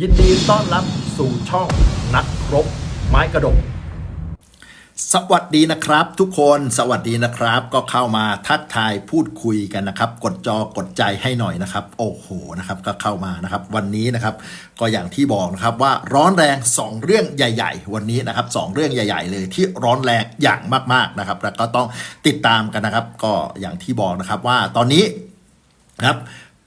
ยินดีต้อนรับสู่ช่องนักรบไม้กระดก สวัสดีนะครับทุกคนสวัสดีนะครับ ก็เข้ามาทักทายพูดคุยกันนะครับ กดจอกดใจให้หน่อยนะครับ โอ้โหนะครับก็เข้ามานะครับ วันนี้นะครับก็อย่างที่บอกนะครับว่าร้อนแรง 2 เรื่องใหญ่ ๆ วันนี้นะครับสองเรื่องใหญ่ ๆ เลยที่ร้อนแรงอย่างมากๆนะครับ แล้วก็ต้องติดตามกันนะครับ ก็อย่างที่บอกนะครับว่าตอนนี้นะครับ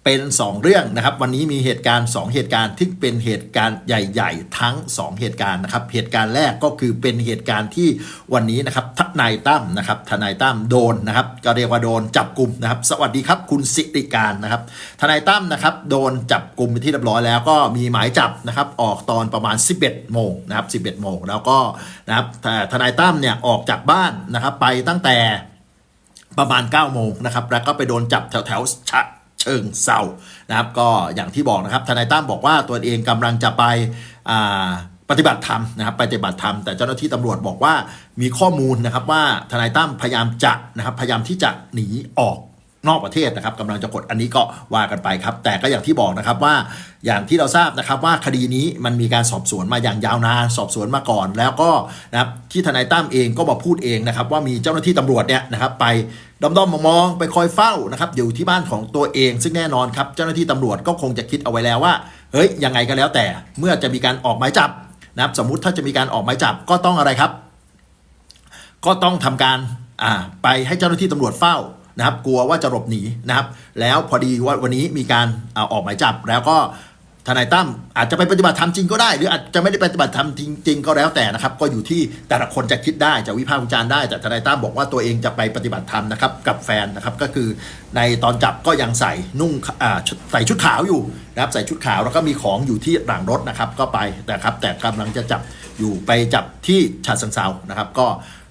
เป็น 2 เรื่องนะครับ วันนี้มีเหตุการณ์ 2 เหตุการณ์ที่เป็นเหตุการณ์ใหญ่ ๆ ทั้ง 2 เหตุการณ์นะครับ เหตุการณ์แรกก็คือเป็นเหตุการณ์ที่วันนี้นะครับทนายตั้มนะครับทนายตั้มโดนนะครับก็เรียกว่าโดนจับกลุ่มนะครับ สวัสดีครับคุณสิริการนะครับ ทนายตั้มนะครับโดนจับกลุ่มไปที่เรียบร้อยแล้วก็มีหมายจับนะครับออกตอนประมาณ 11 โมงนะครับ11 โมงแล้วก็นะครับแต่ทนายตั้มเนี่ยออกจากบ้านนะครับไปตั้งแต่ประมาณ9โมงนะครับแล้วก็ไปโดนจับแถวแถวฉะ เชิงเซานะครับ ก็อย่างที่บอกนะครับทนายตั้มบอกว่าตัวเองกำลังจะไปปฏิบัติธรรมนะครับปฏิบัติธรรมแต่เจ้าหน้าที่ตำรวจบอกว่ามีข้อมูลนะครับว่าทนายตั้มพยายามจะนะครับพยายามที่จะหนีออก นอกประเทศนะครับกำลังจะกดอันนี้ก็ว่ากันไปครับ แต่ก็อย่างที่บอกนะครับว่าอย่างที่เราทราบนะครับว่าคดีนี้มันมีการสอบสวนมาอย่างยาวนานสอบสวนมาก่อน แล้วก็นะครับที่ทนายตั้มเองก็มาพูดเองนะครับว่ามีเจ้าหน้าที่ตำรวจเนี่ยนะครับไปด้อมๆมองๆไปคอยเฝ้านะครับอยู่ที่บ้านของตัวเอง ซึ่งแน่นอนครับเจ้าหน้าที่ตำรวจก็คงจะคิดเอาไว้แล้วว่าเฮ้ยยังไงก็แล้วแต่เมื่อจะมีการออกหมายจับนะครับสมมติถ้าจะมีการออกหมายจับก็ต้องอะไรครับ ก็ต้องทำการอ่าไปให้เจ้าหน้าที่ตำรวจเฝ้า นะครับกลัวว่าจะหลบหนีนะครับแล้วพอดีว่าวันนี้มีการเอาออกหมายจับแล้วก็ทนายตั้มอาจจะไปปฏิบัติธรรมจริงก็ได้ หรืออาจจะไม่ได้ปฏิบัติธรรมจริงก็แล้วแต่นะครับ ก็อยู่ที่แต่ละคนจะคิดได้จะวิพากษ์วิจารณ์ได้ แต่ทนายตั้มบอกว่าตัวเองจะไปปฏิบัติธรรมนะครับกับแฟนนะครับก็คือในตอนจับก็ยังใส่นุ่งใส่ชุดขาวอยู่นะครับใส่ชุดขาวแล้วก็มีของอยู่ที่หลังรถนะครับก็ไปนะครับแต่กำลังจะจับอยู่ไปจับที่ฉะเชิงเซานะครับก็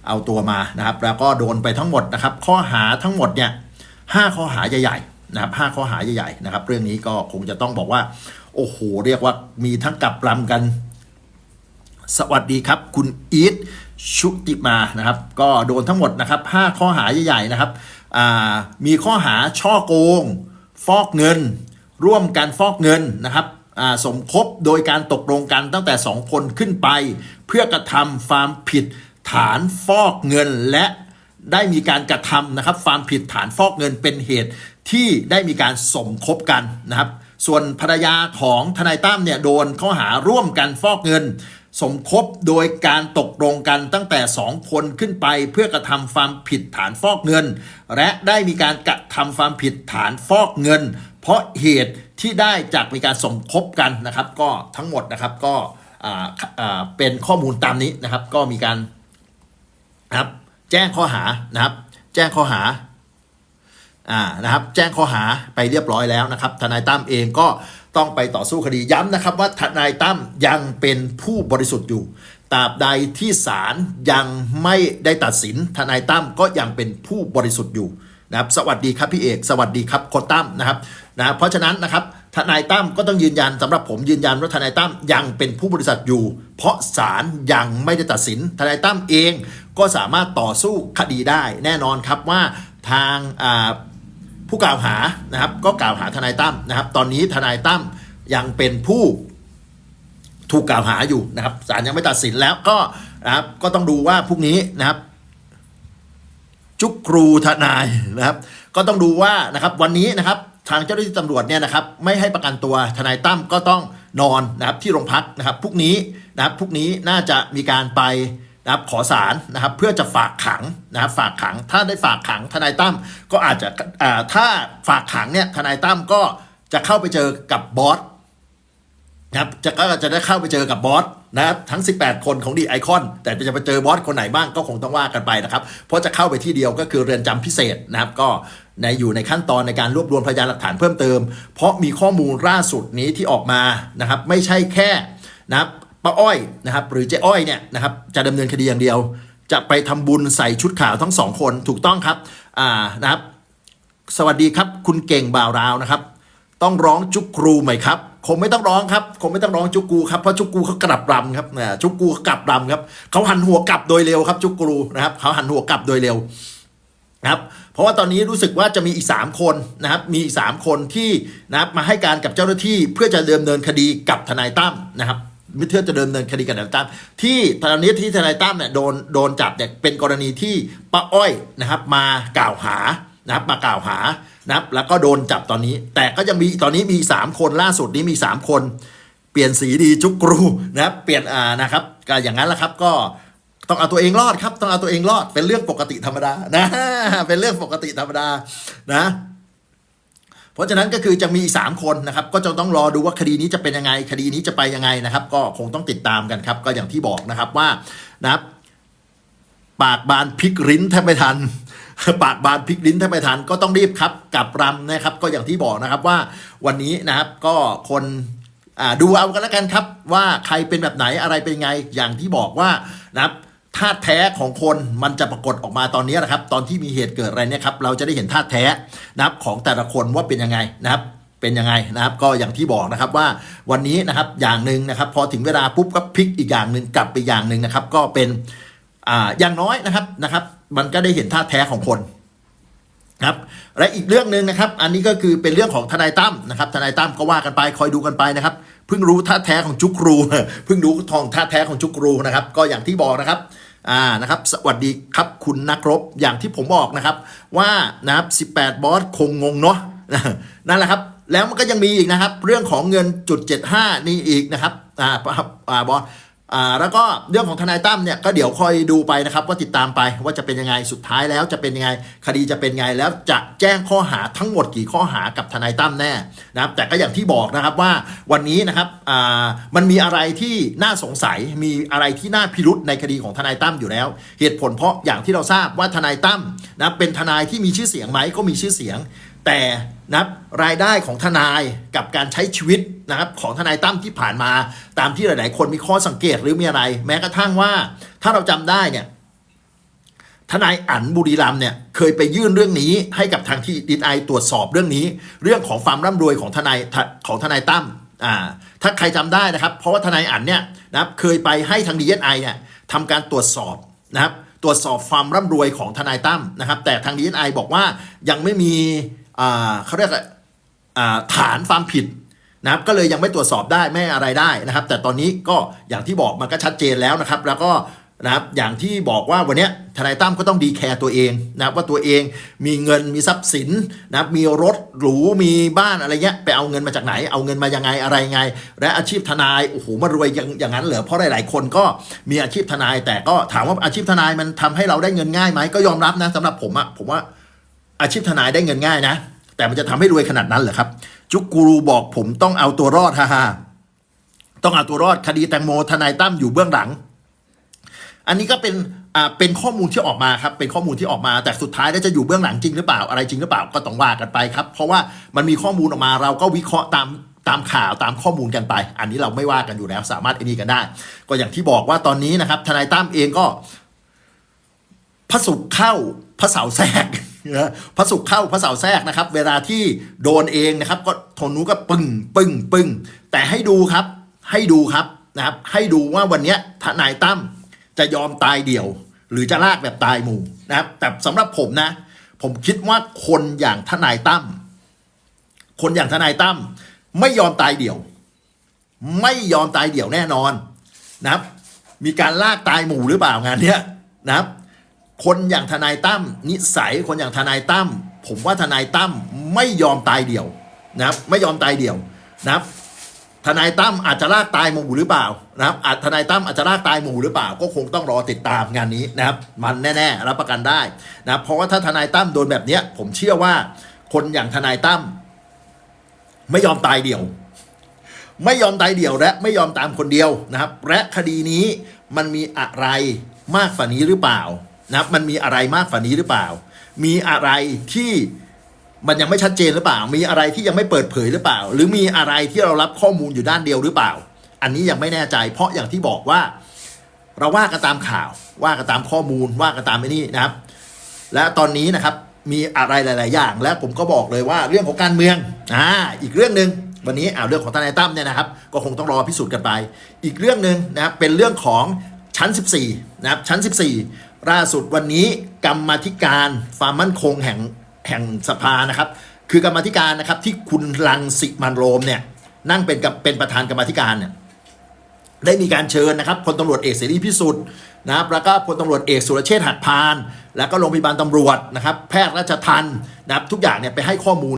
เอาตัวมานะครับ แล้วก็โดนไปทั้งหมดนะครับ ข้อหาทั้งหมดเนี่ยห้าข้อหาใหญ่ๆนะครับห้าข้อหาใหญ่ๆนะครับ เรื่องนี้ก็คงจะต้องบอกว่า โอ้โห เรียกว่ามีทั้งกับลำกัน สวัสดีครับ คุณอีทชุติมานะครับ ก็โดนทั้งหมดนะครับ5ข้อหาใหญ่ๆนะครับมีข้อหาช่อโกง ฟอกเงิน ร่วมกันฟอกเงินนะครับสมคบโดยการตกลงกันตั้งแต่ 2 คนขึ้นไป เพื่อกระทำความผิด ฐานฟอกเงินและได้มีการกระทำนะครับความผิดฐานฟอกเงินเป็นเหตุที่ได้มีการสมคบกันนะครับ ส่วนภรรยาของทนายตั้มเนี่ยโดนข้อหาร่วมกันฟอกเงิน สมคบโดยการตกลงกันตั้งแต่ 2 คนขึ้นไปเพื่อกระทำความผิดฐานฟอกเงิน และได้มีการกระทำความผิดฐานฟอกเงิน เพราะเหตุที่ได้จากมีการสมคบกันนะครับ ก็ทั้งหมดนะครับก็เป็นข้อมูลตามนี้นะครับ ก็มีการ นะครับ แจ้งข้อหานะครับ แจ้งข้อหาอ่านะครับ แจ้งข้อหาไปเรียบร้อยแล้วนะครับ ทนายตั้มเองก็ต้องไปต่อสู้คดีย้ำนะครับว่าทนายตั้มยังเป็นผู้บริสุทธิ์อยู่ตราบใดที่ศาลยังไม่ได้ตัดสินทนายตั้มก็ยังเป็นผู้บริสุทธิ์อยู่นะครับ สวัสดีครับพี่เอก สวัสดีครับโคตั้มนะครับนะเพราะฉะนั้นนะครับ ทนายตั้มก็ต้องยืนยันสำหรับผมยืนยันว่าทนายตั้มยังเป็นผู้บริสุทอยู่ เพราะศาลยังไม่ได้ตัดสินทนายตั้มเองก็สามารถต่อสู้คดีได้ แน่นอนครับว่าทางผู้กล่าวหานะครับ ก็กล่าวหาทนายตั้มนะครับ ตอนนี้ทนายตั้มยังเป็นผู้ถูกกล่าวหาอยู่นะครับศาลยังไม่ตัดสินแล้วก็นะครับก็ต้องดูว่าพรุ่งนี้นะครับ จุกครูทนายนะครับ ก็ต้องดูว่านะครับวันนี้นะครับ ทางเจ้าหน้าที่ตำรวจเนี่ยนะครับไม่ให้ประกันตัวทนายตั้มก็ต้องนอนนะครับที่โรงพักนะครับพรุ่งนี้นะครับพรุ่งนี้น่าจะมีการไปนะครับขอสารนะครับเพื่อจะฝากขังนะครับฝากขังถ้าได้ฝากขังทนายตั้มก็อาจจะอ่าถ้าฝากขังเนี่ยทนายตั้มก็จะเข้าไปเจอกับบอสนะครับจะก็จะได้เข้าไปเจอกับบอสนะครับทั้ง 18 คนของดีไอคอน แต่จะไปเจอบอสคนไหนบ้างก็คงต้องว่ากันไปนะครับ เพราะจะเข้าไปที่เดียวก็คือเรือนจำพิเศษนะครับก็ ในอยู่ในขั้นตอนในการรวบรวมพยานหลักฐานเพิ่มเติม เพราะมีข้อมูลล่าสุดนี้ที่ออกมานะครับ ไม่ใช่แค่นะครับป้าอ้อยนะครับหรือเจ๊อ้อยเนี่ยนะครับจะดำเนินคดีอย่างเดียว จะไปทำบุญใส่ชุดขาวทั้งสองคนถูกต้องครับอ่านะครับ สวัสดีครับคุณเก่งบ่าวราวนะครับ ต้องร้องจุกครูไหมครับคงไม่ต้องร้องครับคงไม่ต้องร้องจุกกูครับเพราะจุกกูเขากลับรำครับนะจุกกูเขากลับรำครับเขาหันหัวกลับโดยเร็วครับ จุกกูนะครับเขาหันหัวกลับโดยเร็วนะครับ เพราะว่าตอนนี้รู้สึกว่าจะมีอีก 3 คนนะครับ มีอีก 3 คนที่นะครับมาให้การกับเจ้าหน้าที่เพื่อจะดำเนินคดีกับทนายตั้มนะครับมิเพื่อจะดำเนินคดีกับทนายตั้มที่ตอนนี้ที่ทนายตั้มเนี่ยโดนโดนจับเนี่ยเป็นกรณีที่ป้าอ้อยนะครับ มากล่าวหานะครับมากล่าวหานะครับแล้วก็โดนจับตอนนี้ แต่ก็ยังมีตอนนี้มี 3 คนล่าสุดนี้มี 3 คน เปลี่ยนสีดีจุกกรูนะครับเปลี่ยนอ่านะครับก็อย่างนั้นแหละครับก็ ต้องเอาตัวเองรอดครับ ต้องเอาตัวเองรอด เป็นเรื่องปกติธรรมดานะ เป็นเรื่องปกติธรรมดานะ เพราะฉะนั้นก็คือจะมีอีกสามคนนะครับ ก็จะต้องรอดูว่าคดีนี้จะเป็นยังไง คดีนี้จะไปยังไงนะครับ ก็คงต้องติดตามกันครับ ก็อย่างที่บอกนะครับว่านะครับ ปากบานพลิกลิ้นแทบไม่ทันปากบานพลิกลิ้นแทบไม่ทันก็ต้องรีบครับกลับรำนะครับ ก็อย่างที่บอกนะครับว่าวันนี้นะครับก็คนดูเอากันแล้วกันครับ ว่าใครเป็นแบบไหนอะไรเป็นไงอย่างที่บอกว่านะครับ ธาตุแท้ของคนมันจะปรากฏออกมาตอนนี้นะครับ ตอนที่มีเหตุเกิดอะไรเนี่ยครับเราจะได้เห็นธาตุแท้นะครับของแต่ละคนว่าเป็นยังไงนะครับเป็นยังไงนะครับก็อย่างที่บอกนะครับว่าวันนี้นะครับอย่างหนึ่งนะครับ พอถึงเวลาปุ๊บก็พลิกอีกอย่างหนึ่งกลับไปอย่างหนึ่งนะครับ ก็เป็นอ่าอย่างน้อยนะครับนะครับ มันก็ได้เห็นท่าแท้ของคนครับและอีกเรื่องหนึ่งนะครับ อันนี้ก็คือเป็นเรื่องของทนายตั้มนะครับทนายตั้มก็ว่ากันไปคอยดูกันไปนะครับเพิ่งรู้ท่าแท้ของจุกรูเพิ่งรู้ทองท่าแท้ของจุกรูนะครับ ก็อย่างที่บอกนะครับ อ่านะครับสวัสดีครับคุณนักรบอย่างที่ผมบอกนะครับ ว่านะครับ 18 บอสคงงงเนาะนั่นแหละครับ แล้วมันก็ยังมีอีกนะครับ เรื่องของเงินจุด75 นี่อีกนะครับอ่าอ่าบอส อ่าแล้วก็เรื่องของทนายตั้มเนี่ยก็เดี๋ยวคอยดูไปนะครับว่าติดตามไปว่าจะเป็นยังไงสุดท้ายแล้วจะเป็นยังไงคดีจะเป็นไงแล้วจะแจ้งข้อหาทั้งหมดกี่ข้อหากับทนายตั้มแน่นะครับแต่ก็อย่างที่บอกนะครับว่าวันนี้นะครับอ่ามันมีอะไรที่น่าสงสัยมีอะไรที่น่าพิรุษในคดีของทนายตั้มอยู่แล้ว เหตุผลเพราะอย่างที่เราทราบว่าทนายตั้มนะเป็นทนายที่มีชื่อเสียงไหมก็มีชื่อเสียง แต่นะครับรายได้ของทนายกับการใช้ชีวิตนะครับของทนายตั้มที่ผ่านมา ตามที่หลาย ๆ คนมีข้อสังเกตหรือมีอะไร แม้กระทั่งว่า ถ้าเราจำได้เนี่ยทนายอั๋นบุรีรัมเนี่ยเคยไปยื่นเรื่องนี้ให้กับทางที่ดีไอตรวจสอบเรื่องนี้ เรื่องของความร่ำรวยของทนายของทนายตั้มอ่าถ้าใครจำได้นะครับ เพราะว่าทนายอั๋นเนี่ยนะครับเคยไปให้ทางดีไอเนี่ยทำการตรวจสอบนะครับตรวจสอบความร่ำรวยของทนายตั้มนะครับ แต่ทางดีไอบอกว่ายังไม่มี เขาเรียกฐานความผิดนะครับก็เลยยังไม่ตรวจสอบได้ไม่อะไรได้นะครับ แต่ตอนนี้ก็อย่างที่บอกมันก็ชัดเจนแล้วนะครับ แล้วก็นะครับอย่างที่บอกว่าวันนี้ทนายตั้มก็ต้องดีแคร์ตัวเองนะครับว่าตัวเองมีเงินมีทรัพย์สินนะครับมีรถหรูมีบ้านอะไรเงี้ยไปเอาเงินมาจากไหน เอาเงินมายังไงอะไรไง และอาชีพทนายโอ้โหมารวยอย่างอย่างนั้นเหรอเพราะหลาย ๆ คนก็มีอาชีพทนาย แต่ก็ถามว่าอาชีพทนายมันทำให้เราได้เงินง่ายไหมก็ยอมรับนะสำหรับผมอะผมว่า อาชีพทนายได้เงินง่ายนะ แต่มันจะทำให้รวยขนาดนั้นเหรอครับ จุกกูรูบอกผมต้องเอาตัวรอดฮ่าฮ่าต้องเอาตัวรอดคดีแตงโมทนายตั้มอยู่เบื้องหลัง อันนี้ก็เป็นอ่าเป็นข้อมูลที่ออกมาครับเป็นข้อมูลที่ออกมา แต่สุดท้ายแล้วจะอยู่เบื้องหลังจริงหรือเปล่าอะไรจริงหรือเปล่าก็ต้องว่ากันไปครับเพราะว่ามันมีข้อมูลออกมาเราก็วิเคราะห์ตามตามข่าวตามข้อมูลกันไป อันนี้เราไม่ว่ากันอยู่แล้ว สามารถไอ้นี่กันได้ ก็อย่างที่บอกว่าตอนนี้นะครับ ทนายตั้มเองก็พระศุกร์เข้าพระเสาแทรก พระศุกร์เข้าพระเสาร์แทรกนะครับ เวลาที่โดนเองนะครับ ก็ทนนู้ก็ปึ้งปึ้งปึ้งแต่ให้ดูครับ ให้ดูครับนะครับ ให้ดูว่าวันนี้ทนายตั้มจะยอมตายเดี่ยว หรือจะลากแบบตายหมู่นะครับ แต่สำหรับผมนะ ผมคิดว่าคนอย่างทนายตั้มคนอย่างทนายตั้มไม่ยอมตายเดี่ยว ไม่ยอมตายเดี่ยวแน่นอนนะครับ มีการลากตายหมู่หรือเปล่างานเนี้ยนะครับ คนอย่างทนายตั้มนิสัยคนอย่างทนายตั้มผมว่าทนายตั้มไม่ยอมตายเดี่ยวนะครับไม่ยอมตายเดี่ยวนะครับทนายตั้มอาจจะลากตายหมู่หรือเปล่านะครับอาจทนายตั้มอาจจะลากตายหมู่หรือเปล่า ก็คงต้องรอติดตามงานนี้นะครับ มันแน่ๆรับประกันได้นะครับเพราะว่าถ้าทนายตั้มโดนแบบเนี้ย ผมเชื่อว่า คนอย่างทนายตั้มไม่ยอมตายเดี่ยว ไม่ยอมตายเดี่ยวและไม่ยอมตามคนเดียวนะครับ และคดีนี้มันมีอะไรมากฝ่านี้หรือเปล่า นะครับมันมีอะไรมากฝ่านี้หรือเปล่า มีอะไรที่มันยังไม่ชัดเจนหรือเปล่า มีอะไรที่ยังไม่เปิดเผยหรือเปล่า หรือมีอะไรที่เรารับข้อมูลอยู่ด้านเดียวหรือเปล่า อันนี้ยังไม่แน่ใจ เพราะอย่างที่บอกว่า เราว่ากันตามข่าว ว่ากันตามข้อมูล ว่ากันตามไอ้นี่นะครับ และตอนนี้นะครับ มีอะไรหลาย ๆ อย่าง และผมก็บอกเลยว่าเรื่องของการเมือง อ่า อีกเรื่องหนึ่งวันนี้อ่าเรื่องของทนายตั้มเนี่ยนะครับ ก็คงต้องรอพิสูจน์กันไป อีกเรื่องหนึ่งนะครับ เป็นเรื่องของชั้น 14 นะครับ ชั้น 14 ล่าสุดวันนี้กรรมธิการความมั่นคงแห่งแห่งสภานะครับ คือกรรมธิการนะครับที่คุณลังสิมันโรมเนี่ยนั่งเป็นกับเป็นประธานกรรมธิการเนี่ยได้มีการเชิญนะครับพลตำรวจเอกเสรีพิสุทธิ์นะครับแล้วก็พลตำรวจเอกสุรเชษฐ์หักพาน แล้วก็โรงพยาบาลตำรวจนะครับ แพทย์ราชทันนะครับทุกอย่างเนี่ยไปให้ข้อมูล